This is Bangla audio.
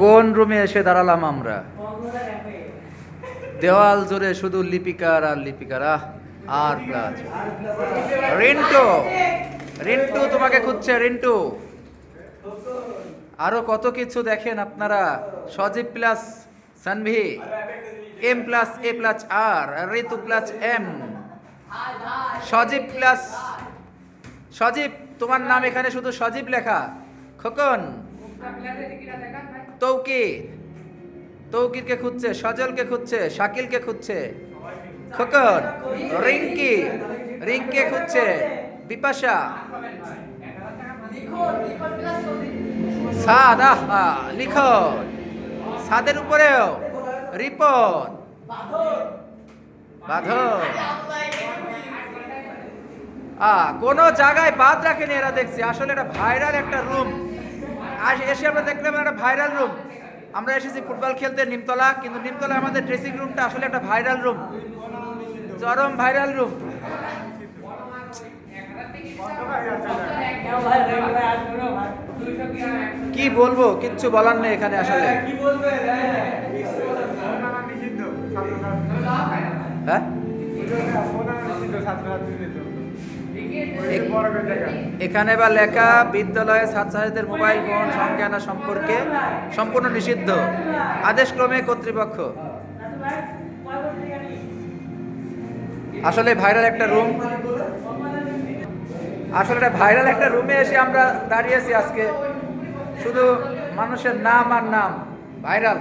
কোন রুমে এসে দাঁড়ালাম আমরা? দেওয়াল জুড়ে শুধু লিপিকার আর লিপিকার আর প্লাস রিন্টু রিন্টু তোমাকে খুঁজছে রিন্টু। আরও কত কিছু দেখেন আপনারা? Sajib plus Sanvi M plus A plus R Ritu plus M Sajib plus Sajib তোমার নাম এখানে শুধু সজীব লেখা। খোকন। তৌকির। তৌকিরকে খুঁজছে সজলকে খুঁজছে শাকিলকে খুঁজছে। খোকন রিঙ্কি। রিঙ্কে খুঁজছে বিপাশা। সাদ আহা লিখন। সাদের উপরেও রিপন। বাঁধন। কোন জায়গায় বাদ রাখেনি এরা দেখছি। আসলে এটা ভাইরাল একটা রুম এসে আমরা দেখলাম একটা ভাইরাল রুম আমরা এসেছি ফুটবল খেলতে নিমতলা কিন্তু নিমতলা আমাদের ড্রেসিং রুমটা আসলে একটা ভাইরাল রুম চরম ভাইরাল রুম কি বলব? কিচ্ছু বলার নেই এখানে আসলে। হ্যাঁ এখানে বা লেখা, বিদ্যালয়ে ছাত্রছাত্রীদের মোবাইল ফোন সঙ্গে আনা সম্পর্কে সম্পূর্ণ নিষিদ্ধ। আদেশক্রমে কর্তৃপক্ষ। আসলে ভাইরাল একটা রুম। আসলে এটা ভাইরাল একটা রুমে এসে আমরা দাঁড়িয়েছি আজকে। শুধু মানুষের নাম আর নাম, ভাইরাল।